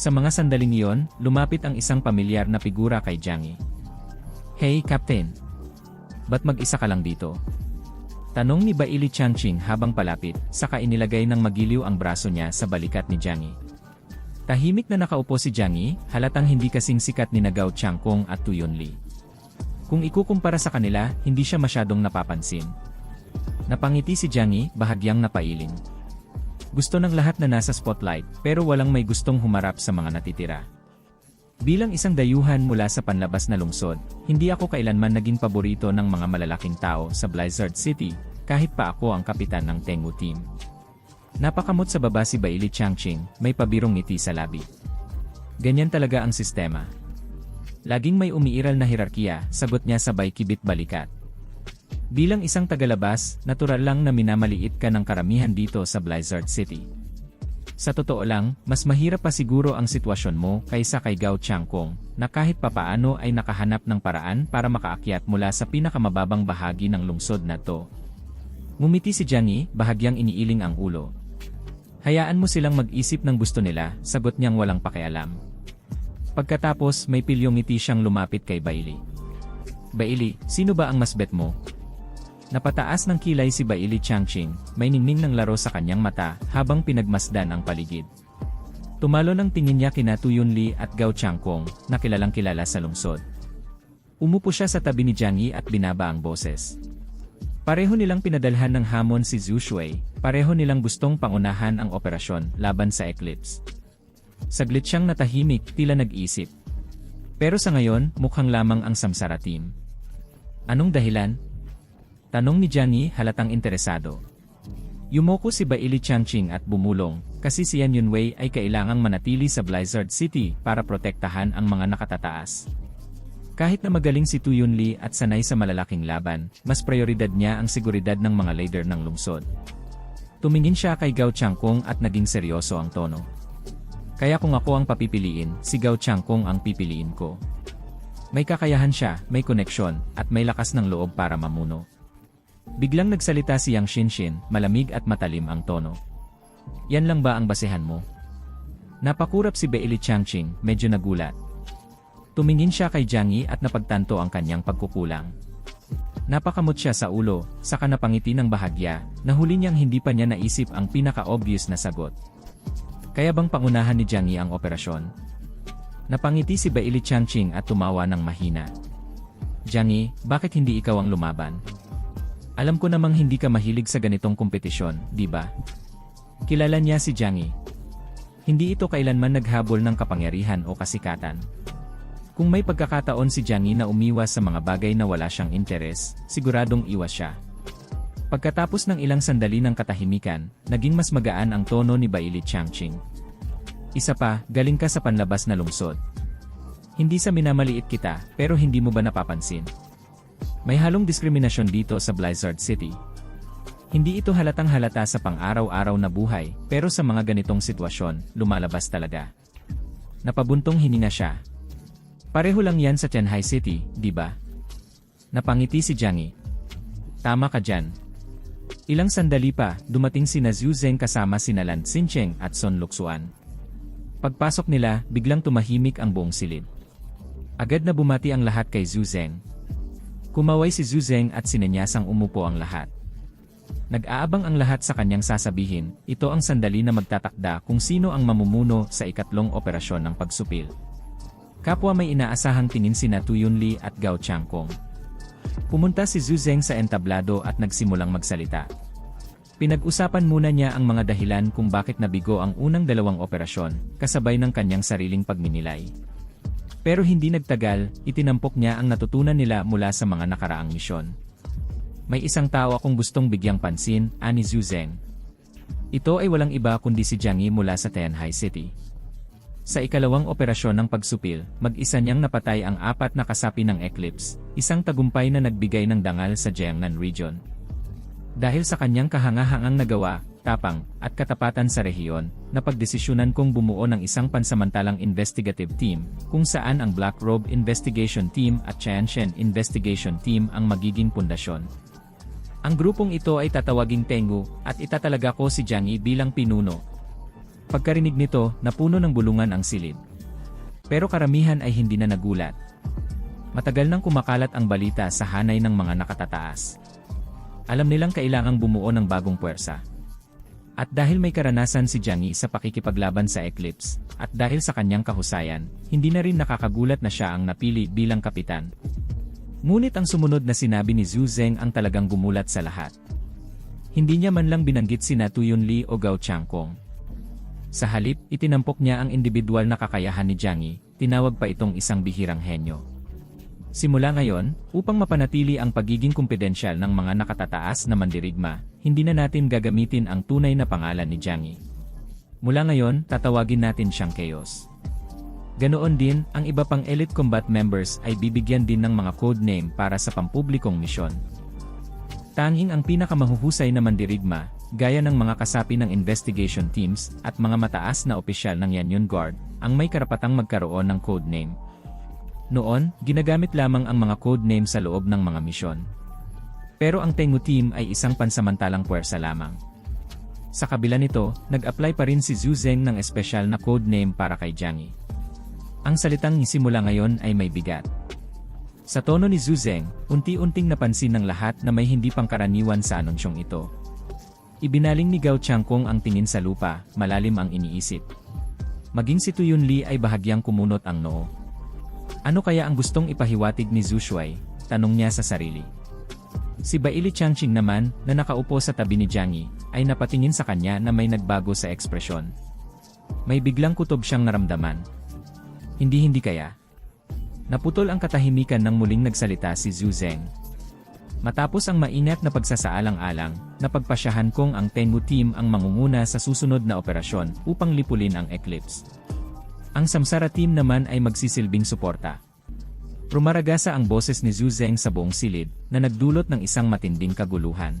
Sa mga sandaling iyon, lumapit ang isang pamilyar na figura kay Jiang Yi. Hey, Captain! Ba't mag-isa ka lang dito? Tanong ni Baili Changqing habang palapit, saka inilagay ng magiliw ang braso niya sa balikat ni Jiang Yi. Tahimik na nakaupo si Jiang Yi, halatang hindi kasing sikat ni Nagao Changkong at Tu Yunli. Kung ikukumpara sa kanila, hindi siya masyadong napapansin. Napangiti si Jiang Yi, bahagyang napailing. Gusto ng lahat na nasa spotlight, pero walang may gustong humarap sa mga natitira. Bilang isang dayuhan mula sa panlabas na lungsod, hindi ako kailanman naging paborito ng mga malalaking tao sa Blizzard City, kahit pa ako ang kapitan ng Tengu team. Napakamot sa baba si Bailey Changqing, may pabirong ngiti sa labi. Ganyan talaga ang sistema. Laging may umiiral na hirarkiya, sagot niya sabay kibit balikat. Bilang isang tagalabas, natural lang na minamaliit ka ng karamihan dito sa Blizzard City. Sa totoo lang, mas mahirap pa siguro ang sitwasyon mo kaysa kay Gao Changkong, na kahit papaano ay nakahanap ng paraan para makaakyat mula sa pinakamababang bahagi ng lungsod na to. Ngumiti si Yi, bahagyang iniiling ang ulo. Hayaan mo silang mag-isip ng gusto nila, sagot niyang walang pakialam. Pagkatapos, may pilyong ngiti siyang lumapit kay Bailey. Bailey, sino ba ang mas bet mo? Napataas ng kilay si Bailey Changqing, may ningning ng laro sa kanyang mata habang pinagmasdan ang paligid. Tumalo ng tingin niya kina Tu Yunli at Gao Changkong, na kilalang kilala sa lungsod. Umupo siya sa tabi ni Jiang Yi at binaba ang boses. Pareho nilang pinadalhan ng hamon si Zhu Shui, pareho nilang gustong pangunahan ang operasyon laban sa Eclipse. Saglit siyang natahimik, tila nag-isip. Pero sa ngayon, mukhang lamang ang Samsara team. Anong dahilan? Tanong ni Yi halatang interesado. Yumoko si Baili Changqing at bumulong, kasi si Yan Yunwei ay kailangang manatili sa Blizzard City para protektahan ang mga nakatataas. Kahit na magaling si Tu Yunli at sanay sa malalaking laban, mas prioridad niya ang seguridad ng mga leader ng lungsod. Tumingin siya kay Gao Changkong at naging seryoso ang tono. Kaya kung ako ang papipiliin, si Gao Changkong ang pipiliin ko. May kakayahan siya, may koneksyon, at may lakas ng loob para mamuno. Biglang nagsalita si Yang Shinshin, malamig at matalim ang tono. Yan lang ba ang basehan mo? Napakurap si Beili Changqing, medyo nagulat. Tumingin siya kay Jiang Yi at napagtanto ang kanyang pagkukulang. Napakamot siya sa ulo, saka napangiti ng bahagya, na huli niyang hindi pa niya naisip ang pinaka-obvious na sagot. Kaya bang pangunahan ni Jiang Yi ang operasyon? Napangiti si Beili Changqing at tumawa ng mahina. Jiang Yi, bakit hindi ikaw ang lumaban? Alam ko namang hindi ka mahilig sa ganitong kompetisyon, di ba? Kilala niya si Jiang Yi. Hindi ito kailanman naghabol ng kapangyarihan o kasikatan. Kung may pagkakataon si Jiang Yi na umiwas sa mga bagay na wala siyang interes, siguradong iwas siya. Pagkatapos ng ilang sandali ng katahimikan, naging mas magaan ang tono ni Baili Changqing. Isa pa, galing ka sa panlabas na lungsod. Hindi sa minamaliit kita, pero hindi mo ba napapansin? May halong diskriminasyon dito sa Blizzard City. Hindi ito halatang halata sa pang-araw-araw na buhay, pero sa mga ganitong sitwasyon, lumalabas talaga. Napabuntong hininga siya. Pareho lang yan sa Tianhai City, di ba? Napangiti si Jiang Yi. Tama ka dyan. Ilang sandali pa, dumating si Zhu Zeng kasama sina Lan Xincheng at Son Luxuan. Pagpasok nila, biglang tumahimik ang buong silid. Agad na bumati ang lahat kay Zhu Zeng, Kumaway si Zuzeng at sinanyasang umupo ang lahat. Nag-aabang ang lahat sa kanyang sasabihin, ito ang sandali na magtatakda kung sino ang mamumuno sa ikatlong operasyon ng pagsupil. Kapwa may inaasahang tingin sina Tu Yunli at Gao Changkong. Pumunta si Zuzeng sa entablado at nagsimulang magsalita. Pinag-usapan muna niya ang mga dahilan kung bakit nabigo ang unang dalawang operasyon, kasabay ng kanyang sariling pagninilay. Pero hindi nagtagal, itinampok niya ang natutunan nila mula sa mga nakaraang misyon. May isang tao akong gustong bigyang pansin, ani Zhu Zeng. Ito ay walang iba kundi si Jiang Yi mula sa Tianhai City. Sa ikalawang operasyon ng pagsupil, mag-isa niyang napatay ang apat na kasapi ng Eclipse, isang tagumpay na nagbigay ng dangal sa Jiangnan region. Dahil sa kanyang kahangahangang nagawa, tapang, at katapatan sa rehiyon, napagdesisyonan kong bumuo ng isang pansamantalang investigative team, kung saan ang Black Robe Investigation Team at Chanshen Investigation Team ang magiging pundasyon. Ang grupong ito ay tatawaging Tengu, at itatalaga ko si Jiang Yi bilang pinuno. Pagkarinig nito, napuno ng bulungan ang silid. Pero karamihan ay hindi na nagulat. Matagal nang kumakalat ang balita sa hanay ng mga nakatataas. Alam nilang kailangang bumuo ng bagong puwersa. At dahil may karanasan si Jiang Yi sa pakikipaglaban sa Eclipse, at dahil sa kanyang kahusayan, hindi na rin nakakagulat na siya ang napili bilang kapitan. Ngunit ang sumunod na sinabi ni Zhu Zeng ang talagang gumulat sa lahat. Hindi niya man lang binanggit sina Tu Yunli o Gao Changkong. Sa halip, itinampok niya ang individual na kakayahan ni Jiang Yi, tinawag pa itong isang bihirang henyo. Simula ngayon, upang mapanatili ang pagiging kumpidensyal ng mga nakatataas na mandirigma, hindi na natin gagamitin ang tunay na pangalan ni Jiang Yi. Mula ngayon, tatawagin natin siyang Chaos. Ganoon din, ang iba pang elite combat members ay bibigyan din ng mga code name para sa pampublikong misyon. Tanging ang pinakamahuhusay na mandirigma, gaya ng mga kasapi ng investigation teams at mga mataas na opisyal ng Yanyun Guard, ang may karapatang magkaroon ng code name. Noon, ginagamit lamang ang mga code name sa loob ng mga misyon. Pero ang Tengu Team ay isang pansamantalang puwersa lamang. Sa kabila nito, nag-apply pa rin si Zhu Zeng ng espesyal na code name para kay Jiang. Ang salitang simula ngayon ay may bigat. Sa tono ni Zhu Zeng, unti-unting napansin ng lahat na may hindi pangkaraniwan sa anunsyong ito. Ibinaling ni Gao Changkong ang tingin sa lupa, malalim ang iniisip. Maging si Tuyun Li ay bahagyang kumunot ang noo. Ano kaya ang gustong ipahiwatig ni Zhu Shuai? Tanong niya sa sarili. Si Baili Changqing naman, na nakaupo sa tabi ni Jiang Yi, ay napatingin sa kanya na may nagbago sa ekspresyon. May biglang kutob siyang naramdaman. Hindi-hindi kaya. Naputol ang katahimikan nang muling nagsalita si Zhu Zeng. Matapos ang maingat na pagsasaalang-alang, napagpasyahan kong ang Tenmu team ang mangunguna sa susunod na operasyon upang lipulin ang Eclipse. Ang Samsara team naman ay magsisilbing suporta. Rumaragasa ang boses ni Zhu Zeng sa buong silid na nagdulot ng isang matinding kaguluhan.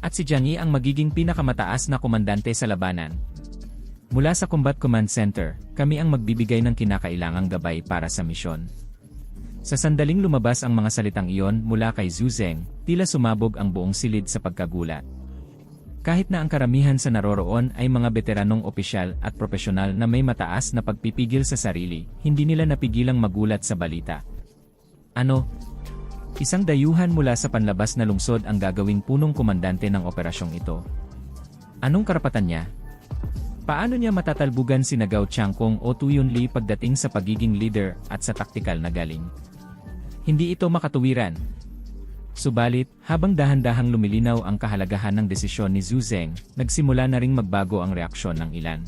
At si Jiang Yi ang magiging pinakamataas na komandante sa labanan. Mula sa Combat Command Center, kami ang magbibigay ng kinakailangang gabay para sa misyon. Sa sandaling lumabas ang mga salitang iyon mula kay Zhu Zeng, tila sumabog ang buong silid sa pagkagulat. Kahit na ang karamihan sa naroroon ay mga veteranong opisyal at profesional na may mataas na pagpipigil sa sarili, hindi nila napigilang magulat sa balita. Ano? Isang dayuhan mula sa panlabas na lungsod ang gagawing punong komandante ng operasyong ito. Anong karapatan niya? Paano niya matatalbugan si Nagao Changkong o Tuyun Li pagdating sa pagiging leader at sa taktikal na galing? Hindi ito makatuwiran, Subalit, habang dahan-dahang lumilinaw ang kahalagahan ng desisyon ni Zhu Zeng, nagsimula na ring magbago ang reaksyon ng ilan.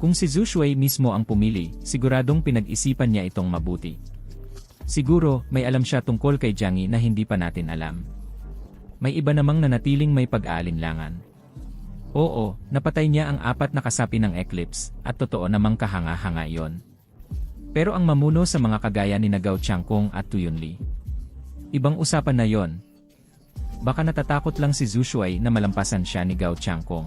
Kung si Zhu Shui mismo ang pumili, siguradong pinag-isipan niya itong mabuti. Siguro, may alam siya tungkol kay Jiang Yi na hindi pa natin alam. May iba namang nanatiling may pag-aalinlangan. Oo, napatay niya ang apat na kasapi ng Eclipse, at totoo namang kahanga-hanga yon. Pero ang mamuno sa mga kagaya ni Nagao Changkong at Tuyun Li, Ibang usapan na yon. Baka natatakot lang si Zhu Shuai na malampasan siya ni Gao Changkong.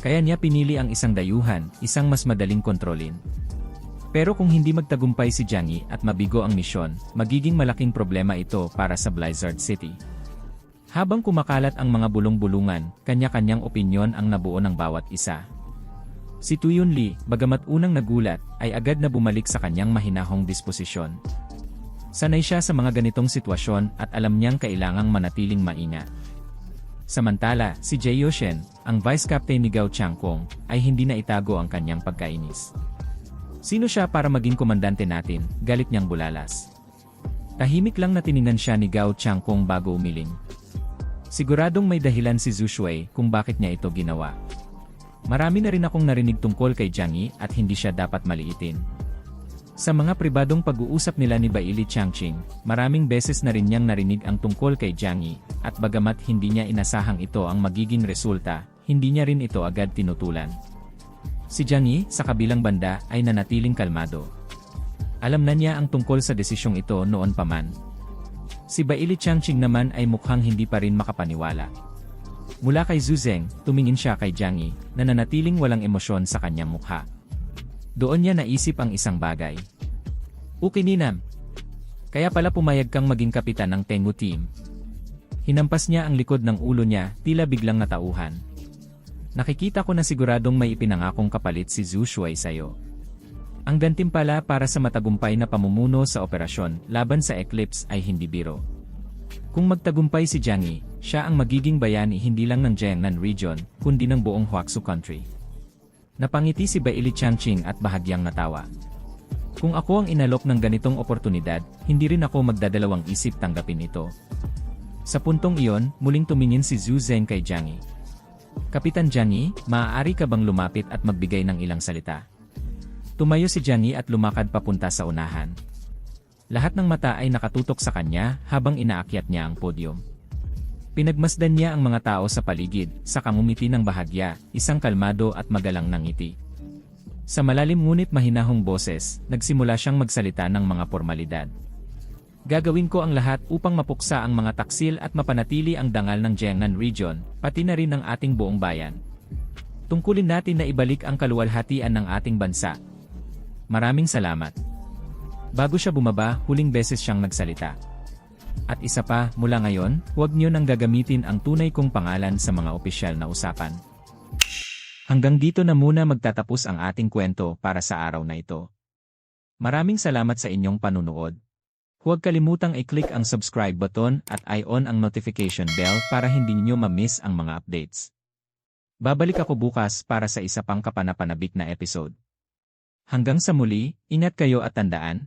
Kaya niya pinili ang isang dayuhan, isang mas madaling kontrolin. Pero kung hindi magtagumpay si Jiang Yi at mabigo ang misyon, magiging malaking problema ito para sa Blizzard City. Habang kumakalat ang mga bulong-bulungan, kanya-kanyang opinyon ang nabuo ng bawat isa. Si Tuyun Li, bagamat unang nagulat, ay agad na bumalik sa kanyang mahinahong disposisyon. Sanay siya sa mga ganitong sitwasyon at alam niyang kailangang manatiling maingat. Samantala, si Jay Yoshen, ang vice captain ni Gao Changkong, ay hindi na itago ang kanyang pagkainis. Sino siya para maging komandante natin, galit niyang bulalas. Tahimik lang na tiningnan siya ni Gao Changkong bago umiling. Siguradong may dahilan si Zhu Shui kung bakit niya ito ginawa. Marami na rin akong narinig tungkol kay Jiang Yi at hindi siya dapat maliitin. Sa mga pribadong pag-uusap nila ni Baili Changqing, maraming beses na rin niyang narinig ang tungkol kay Jiang Yi, at bagamat hindi niya inasahang ito ang magiging resulta, hindi niya rin ito agad tinutulan. Si Jiang Yi, sa kabilang banda, ay nanatiling kalmado. Alam na niya ang tungkol sa desisyong ito noon pa man. Si Baili Changqing naman ay mukhang hindi pa rin makapaniwala. Mula kay Zhu Zeng, tumingin siya kay Jiang Yi, na nanatiling walang emosyon sa kanyang mukha. Doon niya naisip ang isang bagay. Ukininam. Kaya pala pumayag kang maging kapitan ng Tengu team. Hinampas niya ang likod ng ulo niya, tila biglang natauhan. Nakikita ko na siguradong may ipinangakong kapalit si Zhu Shuai sa'yo. Ang gantimpala para sa matagumpay na pamumuno sa operasyon laban sa Eclipse ay hindi biro. Kung magtagumpay si Jiang siya ang magiging bayani hindi lang ng Jiangnan region, kundi ng buong Huaxu country. Napangiti si Baili Changqing at bahagyang natawa. Kung ako ang inalok ng ganitong oportunidad, hindi rin ako magdadalawang isip tanggapin ito. Sa puntong iyon, muling tumingin si Zhu Zeng kay Jiang. Kapitan Jiang maaari ka bang lumapit at magbigay ng ilang salita? Tumayo si Jiang at lumakad papunta sa unahan. Lahat ng mata ay nakatutok sa kanya habang inaakyat niya ang podium. Pinagmasdan niya ang mga tao sa paligid, sa kamumiti ng bahagya, isang kalmado at magalang ng ngiti. Sa malalim ngunit mahinahong boses, nagsimula siyang magsalita ng mga formalidad. Gagawin ko ang lahat upang mapuksa ang mga taksil at mapanatili ang dangal ng Jiangnan region, pati na rin ng ating buong bayan. Tungkulin natin na ibalik ang kaluwalhatian ng ating bansa. Maraming salamat. Bago siya bumaba, huling beses siyang nagsalita. At isa pa, mula ngayon, huwag niyo nang gagamitin ang tunay kong pangalan sa mga opisyal na usapan. Hanggang dito na muna magtatapos ang ating kwento para sa araw na ito. Maraming salamat sa inyong panunood. Huwag kalimutang i-click ang subscribe button at i-on ang notification bell para hindi niyo ma-miss ang mga updates. Babalik ako bukas para sa isa pang kapanapanabik na episode. Hanggang sa muli, ingat kayo at tandaan,